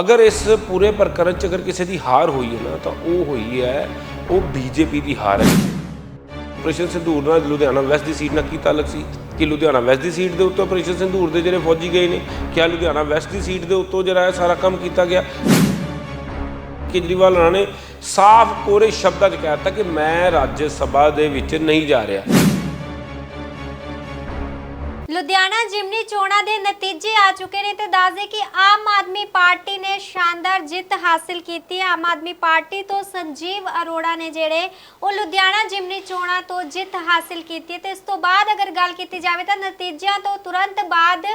ਅਗਰ ਇਸ ਪੂਰੇ ਪ੍ਰਕਰਨ ਚ ਅਗਰ ਕਿਸੇ ਦੀ ਹਾਰ ਹੋਈ ਹੈ ਨਾ, ਤਾਂ ਉਹ ਹੋਈ ਹੈ, ਉਹ ਬੀਜੇਪੀ ਦੀ ਹਾਰ ਹੈ। ਆਪਰੇਸ਼ਨ ਸਿੰਧੂਰ ਨਾਲ ਲੁਧਿਆਣਾ ਵੈਸਟ ਦੀ ਸੀਟ ਨਾਲ ਕੀ ਤਾਲੁਕ ਸੀ? ਕਿ ਲੁਧਿਆਣਾ ਵੈਸਟ ਦੀ ਸੀਟ ਦੇ ਉੱਤੇ ਆਪਰੇਸ਼ਨ ਸਿੰਧੂਰ ਦੇ ਜਿਹੜੇ ਫੌਜੀ ਗਏ ਨੇ, ਕਿਆ ਲੁਧਿਆਣਾ ਵੈਸਟ ਦੀ ਸੀਟ ਦੇ ਉੱਤੋਂ ਜਿਹੜਾ ਹੈ ਸਾਰਾ ਕੰਮ ਕੀਤਾ ਗਿਆ? ਕੇਜਰੀਵਾਲ ਨੇ ਸਾਫ਼ ਕੋਰੇ ਸ਼ਬਦਾਂ 'ਚ ਕਹਿ ਦਿੱਤਾ ਕਿ ਮੈਂ ਰਾਜ ਸਭਾ ਦੇ ਵਿੱਚ ਨਹੀਂ ਜਾ ਰਿਹਾ। ਲੁਧਿਆਣਾ ਜਿਮਨੀ ਚੋਣਾਂ ਦੇ ਨਤੀਜੇ ਆ ਚੁੱਕੇ ਨੇ ਤੇ ਦੱਸਦੇ ਕਿ ਆਮ ਆਦਮੀ ਪਾਰਟੀ ਨੇ ਸ਼ਾਨਦਾਰ ਜਿੱਤ ਹਾਸਲ ਕੀਤੀ ਹੈ। ਆਮ ਆਦਮੀ ਪਾਰਟੀ ਤੋਂ ਸੰਜੀਵ ਅਰੋੜਾ ਨੇ ਜਿਹੜੇ ਉਹ ਲੁਧਿਆਣਾ ਜਿਮਨੀ ਚੋਣਾਂ ਤੋਂ ਜਿੱਤ ਹਾਸਲ ਕੀਤੀ ਤੇ ਇਸ ਤੋਂ ਬਾਅਦ ਅਗਰ ਗੱਲ ਕੀਤੀ ਜਾਵੇ ਤਾਂ ਨਤੀਜਿਆਂ ਤੋਂ ਤੁਰੰਤ ਬਾਅਦ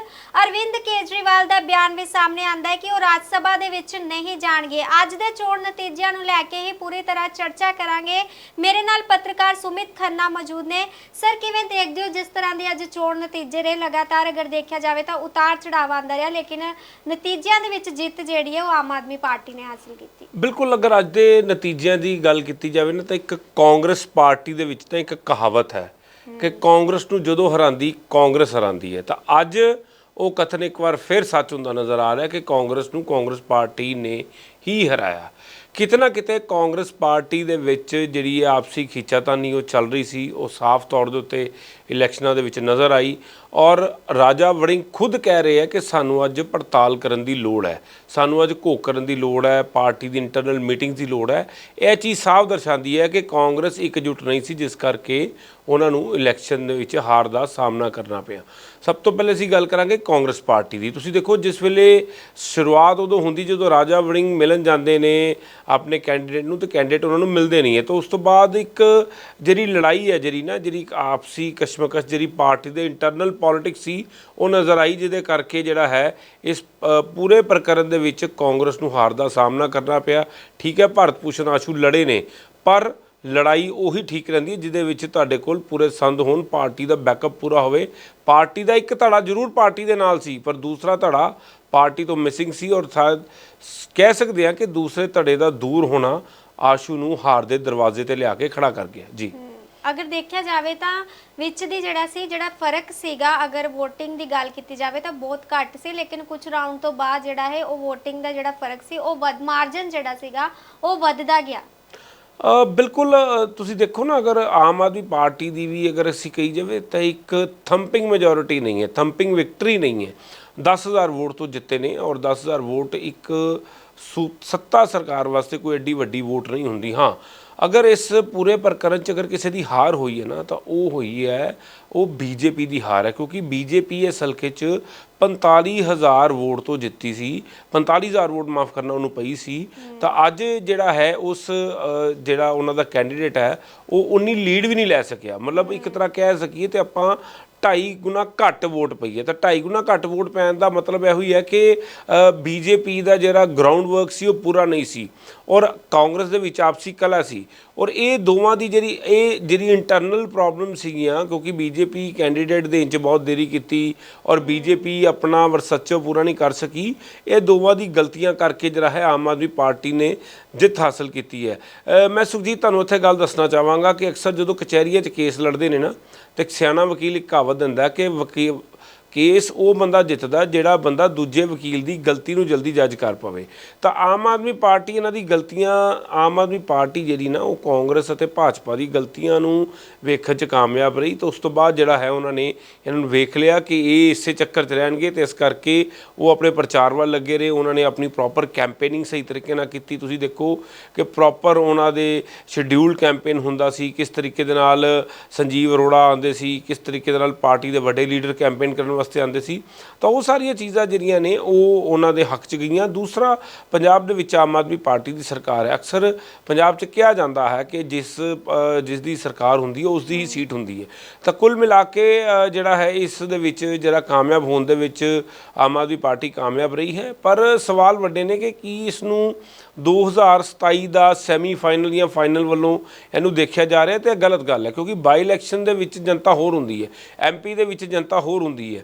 ਅਰਵਿੰਦ ਕੇਜਰੀਵਾਲ ਦਾ ਬਿਆਨ ਵੀ ਸਾਹਮਣੇ ਆਂਦਾ ਹੈ ਕਿ ਉਹ ਰਾਜ ਸਭਾ ਦੇ ਵਿੱਚ ਨਹੀਂ ਜਾਣਗੇ। ਅੱਜ ਦੇ ਚੋਣ ਨਤੀਜਿਆਂ ਨੂੰ ਲੈ ਕੇ ਹੀ ਪੂਰੀ ਤਰ੍ਹਾਂ ਚਰਚਾ ਕਰਾਂਗੇ। ਮੇਰੇ ਨਾਲ ਪੱਤਰਕਾਰ ਸੁਮਿਤ ਖੰਨਾ ਮੌਜੂਦ ਨੇ। ਸਰ, ਕਿਵੇਂ ਦੇਖਦੇ ਹੋ ਜਿਸ ਤਰ੍ਹਾਂ ਦੇ ਅੱਜ ਚੋਣ ਨਤੀਜੇ ਰਹੇ? ਲਗਾਤਾਰ ਅਗਰ ਦੇਖਿਆ ਜਾਵੇ ਤਾਂ ਉਤਾਰ ਚੜਾਵ ਆਂਦਾ ਰਿਹਾ, ਲੇਕਿਨ ਨਤੀਜਿਆਂ ਦੇ ਵਿੱਚ ਜਿੱਤ ਜਿਹੜੀ ਹੈ ਉਹ ਆਮ ਆਦਮੀ ਪਾਰਟੀ ਨੇ ਹਾਸਲ ਕੀਤੀ। ਬਿਲਕੁਲ ਅਗਰ ਅੱਜ ਦੇ ਨਤੀਜਿਆਂ ਦੀ ਗੱਲ ਕੀਤੀ ਜਾਵੇ ਨਾ ਤਾਂ ਇੱਕ ਕਾਂਗਰਸ ਪਾਰਟੀ ਦੇ ਵਿੱਚ ਤਾਂ ਇੱਕ ਕਹਾਵਤ ਹੈ ਕਿ ਕਾਂਗਰਸ ਨੂੰ ਜਦੋਂ ਹਰਾਂਦੀ ਕਾਂਗਰਸ ਹਰਾਂਦੀ ਹੈ। ਤਾਂ ਅੱਜ ਉਹ ਕਥਨ ਇੱਕ ਵਾਰ ਫਿਰ ਸੱਚ ਹੁੰਦਾ ਨਜ਼ਰ ਆ ਰਿਹਾ ਕਿ ਕਾਂਗਰਸ ਨੂੰ ਕਾਂਗਰਸ ਪਾਰਟੀ ਨੇ ਹੀ ਹਰਾਇਆ। ਕਿਤੇ ਨਾ ਕਿਤੇ ਕਾਂਗਰਸ ਪਾਰਟੀ ਦੇ ਵਿੱਚ ਜਿਹੜੀ ਆਪਸੀ ਖਿੱਚਾਤਾਨੀ ਉਹ ਚੱਲ ਰਹੀ ਸੀ ਉਹ ਸਾਫ਼ ਤੌਰ ਦੇ ਉੱਤੇ ਇਲੈਕਸ਼ਨਾਂ ਦੇ ਵਿੱਚ ਨਜ਼ਰ ਆਈ। ਔਰ ਰਾਜਾ ਵੜਿੰਗ ਖੁਦ ਕਹਿ ਰਹੇ ਹੈ ਕਿ ਸਾਨੂੰ ਅੱਜ ਪੜਤਾਲ ਕਰਨ ਦੀ ਲੋੜ ਹੈ। ਸਾਨੂੰ ਅੱਜ ਘੋਖ ਕਰਨ ਦੀ ਲੋੜ ਹੈ, ਪਾਰਟੀ ਦੀ ਇੰਟਰਨਲ ਮੀਟਿੰਗਸ ਦੀ ਲੋੜ ਹੈ। ਇਹ ਚੀਜ਼ ਸਾਫ਼ ਦਰਸਾਉਂਦੀ ਹੈ ਕਿ ਕਾਂਗਰਸ ਇਕਜੁੱਟ ਨਹੀਂ ਸੀ, ਜਿਸ ਕਰਕੇ ਉਹਨਾਂ ਨੂੰ ਇਲੈਕਸ਼ਨ ਦੇ ਵਿੱਚ ਹਾਰ ਦਾ ਸਾਹਮਣਾ ਕਰਨਾ ਪਿਆ। ਸਭ ਤੋਂ ਪਹਿਲੇ ਅਸੀਂ ਗੱਲ ਕਰਾਂਗੇ ਕਾਂਗਰਸ ਪਾਰਟੀ ਦੀ। ਤੁਸੀਂ ਦੇਖੋ, ਜਿਸ ਵੇਲੇ ਸ਼ੁਰੂਆਤ ਉਦੋਂ ਹੁੰਦੀ ਜਦੋਂ ਰਾਜਾ ਵੜਿੰਗ ਮਿਲਣ ਜਾਂਦੇ ਨੇ, ਆਪਣੇ ਕੈਂਡੀਡੇਟ ਨੂੰ, ਤੇ ਕੈਂਡੀਡੇਟ ਉਹਨਾਂ ਨੂੰ ਮਿਲਦੇ ਨਹੀਂ ਹੈ। ਤਾਂ ਉਸ ਤੋਂ ਬਾਅਦ ਇੱਕ ਜਿਹੜੀ ਲੜਾਈ ਹੈ, ਜਿਹੜੀ ਨਾ, ਜਿਹੜੀ ਇੱਕ ਆਪਸੀ ਕਸ਼ਮਕਸ਼, ਜਿਹੜੀ ਪਾਰਟੀ ਦੇ ਇੰਟਰਨਲ ਪੋਲਿਟਿਕਸ ਸੀ, ਉਹ ਨਜ਼ਰ ਆਈ ਜਿਹਦੇ ਕਰਕੇ ਜਿਹੜਾ ਹੈ, ਇਸ ਪੂਰੇ ਪ੍ਰਕਰਨ ਦੇ ਵਿੱਚ ਕਾਂਗਰਸ ਨੂੰ ਹਾਰ ਦਾ ਸਾਹਮਣਾ ਕਰਨਾ ਪਿਆ। ਠੀਕ ਹੈ, ਭਾਰਤ ਭੂਸ਼ਣ ਆਸ਼ੂ ਲੜੇ ਨੇ, ਪਰ ਲੜਾਈ ਉਹੀ ਠੀਕ ਰਹਿੰਦੀ ਹੈ ਜਿਹਦੇ ਵਿੱਚ ਤੁਹਾਡੇ ਕੋਲ ਪੂਰੇ ਸੰਦ ਹੋਣ, ਪਾਰਟੀ ਦਾ ਬੈਕਅਪ ਪੂਰਾ ਹੋਵੇ। ਪਾਰਟੀ ਦਾ ਇੱਕ ਧੜਾ ਜ਼ਰੂਰ ਪਾਰਟੀ ਦੇ ਨਾਲ ਸੀ, ਪਰ ਦੂਸਰਾ ਧੜਾ ਪਾਰਟੀ ਤੋਂ ਮਿਸਿੰਗ ਸੀ ਔਰ ਸ਼ਾਇਦ ਕਹਿ ਸਕਦੇ ਹਾਂ ਕਿ ਦੂਸਰੇ ਧੜੇ ਦਾ ਦੂਰ ਹੋਣਾ ਆਸ਼ੂ ਨੂੰ ਹਾਰ ਦੇ ਦਰਵਾਜ਼ੇ ਤੇ ਲਿਆ ਕੇ ਖੜਾ ਕਰ ਗਿਆ। ਜੀ। ਅਗਰ ਦੇਖਿਆ ਜਾਵੇ ਤਾਂ ਵਿੱਚ ਦੀ ਜਿਹੜਾ ਸੀ, ਜਿਹੜਾ ਫ਼ਰਕ ਸੀਗਾ, ਅਗਰ VOTING ਦੀ ਗੱਲ ਕੀਤੀ ਜਾਵੇ ਤਾਂ ਬਹੁਤ ਘੱਟ ਸੀ, ਲੇਕਿਨ ਕੁਝ ਰਾਉਂਡ ਤੋਂ ਬਾਅਦ ਜਿਹੜਾ ਹੈ, ਉਹ VOTING ਦਾ ਜਿਹੜਾ ਫ਼ਰਕ ਸੀ, ਉਹ ਵੱਧ ਮਾਰਜਨ ਜਿਹੜਾ ਸੀਗਾ, ਉਹ ਵੱਧਦਾ ਗਿਆ। ਬਿਲਕੁਲ ਤੁਸੀਂ ਦੇਖੋ ਨਾ, ਅਗਰ ਆਮ ਆਦਮੀ ਪਾਰਟੀ ਦੀ ਵੀ ਅਗਰ ਅਸੀਂ ਕਹੀ ਜਾਵੇ ਤਾਂ ਇੱਕ ਥੰਪਿੰਗ ਮੈਜੋਰਿਟੀ ਨਹੀਂ ਹੈ ਥੰਪਿੰਗ ਵਿਕਟਰੀ ਨਹੀਂ ਹੈ। 10000 ਵੋਟ ਤੋਂ ਜਿੱਤੇ ਨੇ ਔਰ 10000 ਵੋਟ ਇੱਕ ਸੱਤਾ ਸਰਕਾਰ ਵਾਸਤੇ ਕੋਈ ਐਡੀ ਵੱਡੀ ਵੋਟ ਨਹੀਂ ਹੁੰਦੀ। ਹਾਂ ਅਗਰ ਇਸ ਪੂਰੇ ਪ੍ਰਕਰਨ ਚ ਅਗਰ ਕਿਸੇ ਦੀ ਹਾਰ ਹੋਈ ਹੈ ਨਾ, ਤਾਂ ਉਹ ਹੋਈ ਹੈ, ਉਹ ਬੀਜੇਪੀ ਦੀ ਹਾਰ ਹੈ, ਕਿਉਂਕਿ ਬੀਜੇਪੀ ਇਸ ਹਲਕੇ ਚ 45000 ਵੋਟ ਤੋਂ ਜਿੱਤੀ ਸੀ 45000 ਵੋਟ ਮਾਫ ਕਰਨਾ ਉਹਨੂੰ ਪਈ ਸੀ, ਤਾਂ ਅੱਜ ਜਿਹੜਾ ਹੈ ਉਸ ਜਿਹੜਾ ਉਹਨਾਂ ਦਾ ਕੈਂਡੀਡੇਟ ਹੈ, ਉਹ ਉਨੀ ਲੀਡ ਵੀ ਨਹੀਂ ਲੈ ਸਕਿਆ। ਮਤਲਬ ਇੱਕ ਤਰ੍ਹਾਂ ਕਹਿ ਸਕੀਏ ਤੇ ਆਪਾਂ ਢਾਈ ਗੁਣਾ ਘੱਟ ਵੋਟ ਪਈ ਹੈ। ਤਾਂ ਢਾਈ ਗੁਣਾ ਘੱਟ ਵੋਟ ਪੈਣ ਦਾ ਮਤਲਬ ਇਹੋ ਹੀ ਹੈ ਕਿ ਬੀਜੇਪੀ ਦਾ ਜਿਹੜਾ ਗਰਾਊਂਡ ਵਰਕ ਸੀ, ਉਹ ਪੂਰਾ ਨਹੀਂ ਸੀ। ਔਰ ਕਾਂਗਰਸ ਦੇ ਵਿੱਚ ਆਪਸੀ ਕਲਾ ਸੀ। ਔਰ ਇਹ ਦੋਵਾਂ ਦੀ ਜਿਹੜੀ, ਇਹ ਜਿਹੜੀ ਇੰਟਰਨਲ ਪ੍ਰੋਬਲਮ ਸੀਗੀਆਂ, ਕਿਉਂਕਿ ਬੀਜੇਪੀ ਕੈਂਡੀਡੇਟ ਦੇ 'ਚ ਬਹੁਤ ਦੇਰੀ ਕੀਤੀ ਔਰ ਬੀਜੇਪੀ ਆਪਣਾ ਵਰਸੱਚੋ ਪੂਰਾ ਨਹੀਂ ਕਰ ਸਕੀ, ਇਹ ਦੋਵਾਂ ਦੀ ਗਲਤੀਆਂ ਕਰਕੇ ਜਿਹੜਾ ਹੈ ਆਮ ਆਦਮੀ ਪਾਰਟੀ ਨੇ ਜਿੱਤ ਹਾਸਲ ਕੀਤੀ ਹੈ। ਮੈਂ ਸੁਖਜੀਤ ਤੁਹਾਨੂੰ ਇੱਥੇ ਗੱਲ ਦੱਸਣਾ ਚਾਹਾਂਗਾ ਕਿ ਅਕਸਰ ਜਦੋਂ ਕਚਹਿਰੀਆਂ 'ਚ ਕੇਸ ਲੜਦੇ ਨੇ ਨਾ, ਤੇ ਸਿਆਣਾ ਵਕੀਲ ਇੱਕ ਕਹਾਵਤ ਦਿੰਦਾ ਕਿ ਵਕੀਲ ਕੇਸ ਉਹ ਬੰਦਾ ਜਿੱਤਦਾ ਜਿਹੜਾ ਬੰਦਾ ਦੂਜੇ ਵਕੀਲ ਦੀ ਗਲਤੀ ਨੂੰ ਜਲਦੀ ਜੱਜ ਕਰ ਪਾਵੇ। ਤਾਂ ਆਮ ਆਦਮੀ ਪਾਰਟੀ ਇਹਨਾਂ ਦੀ ਗਲਤੀਆਂ, ਆਮ ਆਦਮੀ ਪਾਰਟੀ ਜਿਹੜੀ ਨਾ, ਉਹ ਕਾਂਗਰਸ ਅਤੇ ਭਾਜਪਾ ਦੀ ਗਲਤੀਆਂ ਨੂੰ ਵੇਖਣ 'ਚ ਕਾਮਯਾਬ ਰਹੀ। ਤਾਂ ਉਸ ਤੋਂ ਬਾਅਦ ਜਿਹੜਾ ਹੈ ਉਹਨਾਂ ਨੇ ਇਹਨਾਂ ਨੂੰ ਵੇਖ ਲਿਆ ਕਿ ਇਹ ਇਸੇ ਚੱਕਰ 'ਚ ਰਹਿਣਗੇ ਤੇ ਇਸ ਕਰਕੇ ਉਹ ਆਪਣੇ ਪ੍ਰਚਾਰ ਵੱਲ ਲੱਗੇ ਰਹੇ। ਉਹਨਾਂ ਨੇ ਆਪਣੀ ਪ੍ਰੋਪਰ ਕੈਂਪੇਨਿੰਗ ਸਹੀ ਤਰੀਕੇ ਨਾਲ ਕੀਤੀ। ਤੁਸੀਂ ਦੇਖੋ ਕਿ ਪ੍ਰੋਪਰ ਉਹਨਾਂ ਦੇ ਸ਼ਡਿਊਲਡ ਕੈਂਪੇਨ ਹੁੰਦਾ ਸੀ। ਕਿਸ ਤਰੀਕੇ ਦੇ ਨਾਲ ਸੰਜੀਵ ਅਰੋੜਾ ਆਉਂਦੇ ਸੀ, ਕਿਸ ਤਰੀਕੇ ਦੇ ਨਾਲ ਪਾਰਟੀ ਦੇ ਵੱਡੇ ਲੀਡਰ ਕੈਂਪੇਨ ਕਰਨ ਵਾਸਤੇ ਆਉਂਦੇ ਸੀ। ਤਾਂ ਉਹ ਸਾਰੀਆਂ ਚੀਜ਼ਾਂ ਜਿਹੜੀਆਂ ਨੇ, ਉਹ ਉਹਨਾਂ ਦੇ ਹੱਕ 'ਚ ਗਈਆਂ। ਦੂਸਰਾ, ਪੰਜਾਬ ਦੇ ਵਿੱਚ ਆਮ ਆਦਮੀ ਪਾਰਟੀ ਦੀ ਸਰਕਾਰ ਹੈ। ਅਕਸਰ ਪੰਜਾਬ 'ਚ ਕਿਹਾ ਜਾਂਦਾ ਹੈ ਕਿ ਜਿਸ ਜਿਸ ਦੀ ਸਰਕਾਰ ਹੁੰਦੀ ਹੈ, ਉਸ ਦੀ ਹੀ ਸੀਟ ਹੁੰਦੀ ਹੈ। ਤਾਂ ਕੁੱਲ ਮਿਲਾ ਕੇ ਜਿਹੜਾ ਹੈ, ਇਸ ਦੇ ਵਿੱਚ ਜਿਹੜਾ ਕਾਮਯਾਬ ਹੋਣ ਦੇ ਵਿੱਚ ਆਮ ਆਦਮੀ ਪਾਰਟੀ ਕਾਮਯਾਬ ਰਹੀ ਹੈ। ਪਰ ਸਵਾਲ ਵੱਡੇ ਨੇ ਕਿ ਕੀ ਇਸ ਨੂੰ 2027 ਦਾ ਸੈਮੀ ਫਾਈਨਲ ਜਾਂ ਫਾਈਨਲ ਵੱਲੋਂ ਇਹਨੂੰ ਦੇਖਿਆ ਜਾ ਰਿਹਾ ਤੇ ਇਹ ਗਲਤ ਗੱਲ ਹੈ, ਕਿਉਂਕਿ ਬਾਈ ਇਲੈਕਸ਼ਨ ਦੇ ਵਿੱਚ ਜਨਤਾ ਹੋਰ ਹੁੰਦੀ ਹੈ। ਐਮਪੀ ਦੇ ਵਿੱਚ ਜਨਤਾ ਹੋਰ ਹੁੰਦੀ ਹੈ।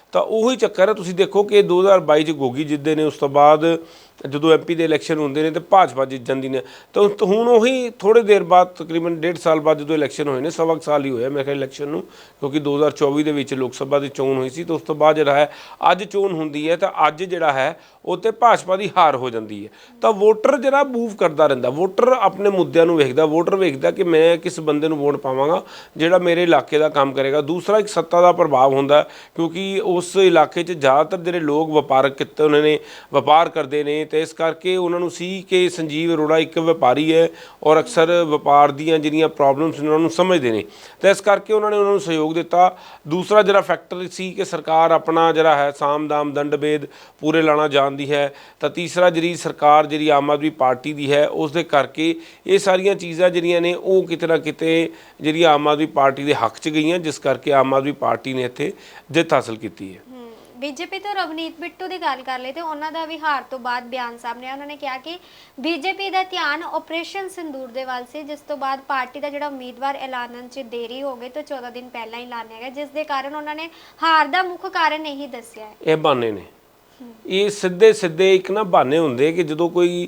ਤਾਂ ਉਹੀ ਚੱਕਰ ਹੈ, ਤੁਸੀਂ ਦੇਖੋ ਕਿ 2022 ਚ ਗੋਗੀ ਜਿੱਦੇ ਨੇ, ਉਸ ਤੋਂ ਬਾਅਦ ਜਦੋਂ ਐਮਪੀ ਦੇ ਇਲੈਕਸ਼ਨ ਹੁੰਦੇ ਨੇ ਤੇ ਭਾਜਪਾ ਜਿੱਤ ਜਾਂਦੀ ਨੇ। ਤਾਂ ਹੁਣ- ਹੁਣ ਉਹੀ ਥੋੜੇ ਦੇਰ ਬਾਅਦ, ਤਕਰੀਬਨ ਡੇਢ ਸਾਲ ਬਾਅਦ ਜਦੋਂ ਇਲੈਕਸ਼ਨ ਹੋਏ ਨੇ, ਸਵਾ ਕੁ ਸਾਲ ਹੀ ਹੋਇਆ ਮੇਰੇ ਖਿਆਲ ਇਲੈਕਸ਼ਨ ਨੂੰ, ਕਿਉਂਕਿ 2024 ਦੇ ਵਿੱਚ ਲੋਕ ਸਭਾ ਦੀ ਚੋਣ ਹੋਈ ਸੀ ਤੇ ਉਸ ਤੋਂ ਬਾਅਦ ਜਿਹੜਾ ਹੈ, ਅੱਜ ਚੋਣ ਹੁੰਦੀ ਹੈ ਤਾਂ ਅੱਜ ਜਿਹੜਾ ਹੈ, ਉਹ ਤੇ ਭਾਜਪਾ ਦੀ ਹਾਰ ਹੋ ਜਾਂਦੀ ਹੈ। ਤਾਂ ਵੋਟਰ ਜਿਹੜਾ ਮੂਵ ਕਰਦਾ ਰਹਿੰਦਾ, ਵੋਟਰ ਆਪਣੇ ਮੁੱਦਿਆਂ ਨੂੰ ਵੇਖਦਾ, ਵੋਟਰ ਵੇਖਦਾ ਕਿ ਮੈਂ ਕਿਸ ਬੰਦੇ ਨੂੰ ਵੋਟ ਪਾਵਾਂਗਾ, ਜਿਹੜਾ ਮੇਰੇ ਇਲਾਕੇ ਦਾ ਕੰਮ ਕਰੇਗਾ। ਦੂਸਰਾ ਇੱਕ ਸੱਤਾ ਦਾ ਪ੍ਰਭਾਵ ਹੁੰਦਾ, ਕਿਉਂਕਿ ਉਹ ਉਸ ਇਲਾਕੇ 'ਚ ਜ਼ਿਆਦਾਤਰ ਜਿਹੜੇ ਲੋਕ ਵਪਾਰਕ ਕਿੱਤੇ ਉਹਨਾਂ ਨੇ, ਵਪਾਰ ਕਰਦੇ ਨੇ, ਤੇ ਇਸ ਕਰਕੇ ਉਹਨਾਂ ਨੂੰ ਸੀ ਕਿ ਸੰਜੀਵ ਅਰੋੜਾ ਇੱਕ ਵਪਾਰੀ ਹੈ ਔਰ ਅਕਸਰ ਵਪਾਰ ਦੀਆਂ ਜਿਹੜੀਆਂ ਪ੍ਰੋਬਲਮਸ ਨੇ ਉਹਨਾਂ ਨੂੰ ਸਮਝਦੇ ਨੇ। ਤੇ ਇਸ ਕਰਕੇ ਉਹਨਾਂ ਨੇ ਉਹਨਾਂ ਨੂੰ ਸਹਿਯੋਗ ਦਿੱਤਾ। ਦੂਸਰਾ ਜਿਹੜਾ ਫੈਕਟਰ ਸੀ ਕਿ ਸਰਕਾਰ ਆਪਣਾ ਜਿਹੜਾ ਹੈ ਸਾਮ ਦਾਮ ਦੰਡਭੇਦ ਪੂਰੇ ਲਾਣਾ ਜਾਣਦੀ ਹੈ। ਤਾਂ ਤੀਸਰਾ ਜਿਹੜੀ ਸਰਕਾਰ ਜਿਹੜੀ ਆਮ ਆਦਮੀ ਪਾਰਟੀ ਦੀ ਹੈ, ਉਸ ਦੇ ਕਰਕੇ ਇਹ ਸਾਰੀਆਂ ਚੀਜ਼ਾਂ ਜਿਹੜੀਆਂ ਨੇ, ਉਹ ਕਿਤੇ ਨਾ ਕਿਤੇ ਜਿਹੜੀ ਆਮ ਆਦਮੀ ਪਾਰਟੀ ਦੇ ਹੱਕ 'ਚ ਗਈਆਂ, ਜਿਸ ਕਰਕੇ ਆਮ ਆਦਮੀ ਪਾਰਟੀ ਨੇ ਇੱਥੇ ਜਿੱਤ ਹਾਸਲ ਕੀਤੀ ਬੀਜੇਪੀ ਤੋਂ ਰਵਨੀਤ ਬਿੱਟੂ ਦੀ ਗੱਲ ਕਰ ਲਈ ਤੇ ਉਹਨਾਂ ਦਾ ਵੀ ਹਾਰ ਤੋਂ ਬਾਅਦ ਬਿਆਨ ਸਾਹਮਣੇ ਆਇਆ। ਉਹਨਾਂ ਨੇ ਕਿਹਾ ਕਿ ਬੀਜੇਪੀ ਦਾ ਧਿਆਨ ਆਪਰੇਸ਼ਨ ਸਿੰਦੂਰ ਦੇ ਵੱਲ ਸੀ, ਜਿਸ ਤੋਂ ਬਾਅਦ ਪਾਰਟੀ ਦਾ ਜਿਹੜਾ ਉਮੀਦਵਾਰ ਐਲਾਨਣ 'ਚ ਦੇਰੀ ਹੋ ਗਈ ਤੇ 14 ਦਿਨ ਪਹਿਲਾਂ ਹੀ ਐਲਾਨਿਆ ਗਿਆ, ਜਿਸ ਦੇ ਕਾਰਨ ਉਹਨਾਂ ਨੇ ਹਾਰ ਦਾ ਮੁੱਖ ਕਾਰਨ ਇਹੀ ਦੱਸਿਆ ਹੈ। ਇਹ ਬਹਾਨੇ ਨੇ। ਇਹ ਸਿੱਧੇ ਸਿੱਧੇ ਇੱਕ ਨਾ ਬਹਾਨੇ ਹੁੰਦੇ ਕਿ ਜਦੋਂ ਕੋਈ